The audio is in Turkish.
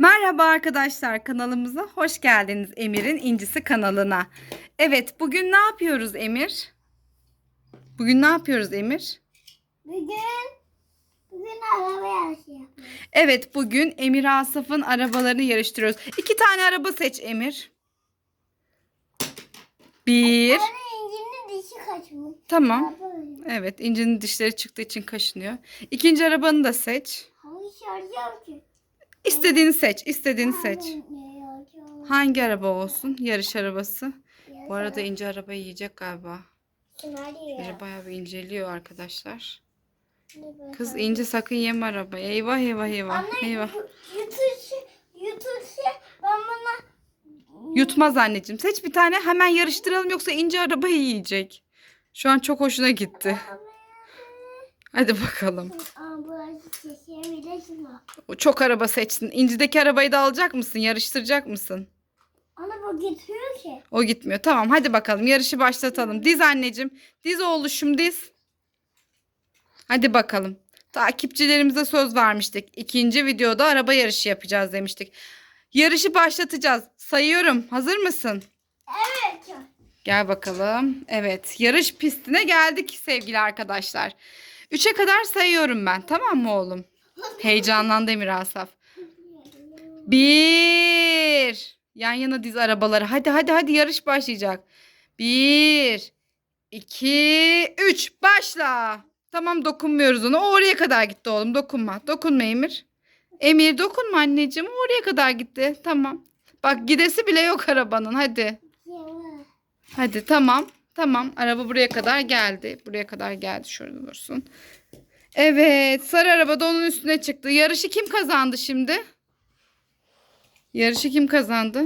Merhaba arkadaşlar kanalımıza hoş geldiniz Emir'in İncisi kanalına. Evet bugün ne yapıyoruz Emir? Bugün ne yapıyoruz Emir? Bugün bugün araba yarışı yapıyoruz. Evet bugün Emir Asaf'ın arabalarını yarıştırıyoruz. İki tane araba seç Emir. Bir. Anne incinin dişi kaçmış. Tamam. Evet İnci'nin dişleri çıktığı için kaşınıyor. İkinci arabanı da seç. Hava şarjı ki. İstediğini seç. istediğini seç. Hangi araba olsun? Yarış arabası. Bu arada İnci arabayı yiyecek galiba. Biri bayağı bir inceliyor arkadaşlar. Kız İnci sakın yeme arabayı. Eyvah eyvah eyvah. Anne Eyvah. yutursa ben bana Yutmaz anneciğim. Seç bir tane hemen yarıştıralım yoksa İnci arabayı yiyecek. Şu an çok hoşuna gitti. Hadi bakalım. O çok araba seçtin. İnci'deki arabayı da alacak mısın? Yarıştıracak mısın? Ana bu gitmiyor ki. O gitmiyor. Tamam hadi bakalım yarışı başlatalım. Diz anneciğim. Diz oğluşum diz. Hadi bakalım. Takipçilerimize söz vermiştik. İkinci videoda araba yarışı yapacağız demiştik. Yarışı başlatacağız. Sayıyorum. Hazır mısın? Gel bakalım. Evet. Yarış pistine geldik sevgili arkadaşlar. Üçe kadar sayıyorum ben. Tamam mı oğlum? Heyecanlandı Emir Asaf. Bir. Yan yana diz arabaları. Hadi hadi hadi yarış başlayacak. Bir. iki, Üç. Başla. Tamam dokunmuyoruz ona. O oraya kadar gitti oğlum. Dokunma. Dokunma Emir. Emir dokunma anneciğim. O oraya kadar gitti. Tamam. Bak gidesi bile yok arabanın. Hadi. Hadi tamam. Tamam. Araba buraya kadar geldi. Buraya kadar geldi. Şurada dursun. Evet. Sarı araba da onun üstüne çıktı. Yarışı kim kazandı şimdi? Yarışı kim kazandı?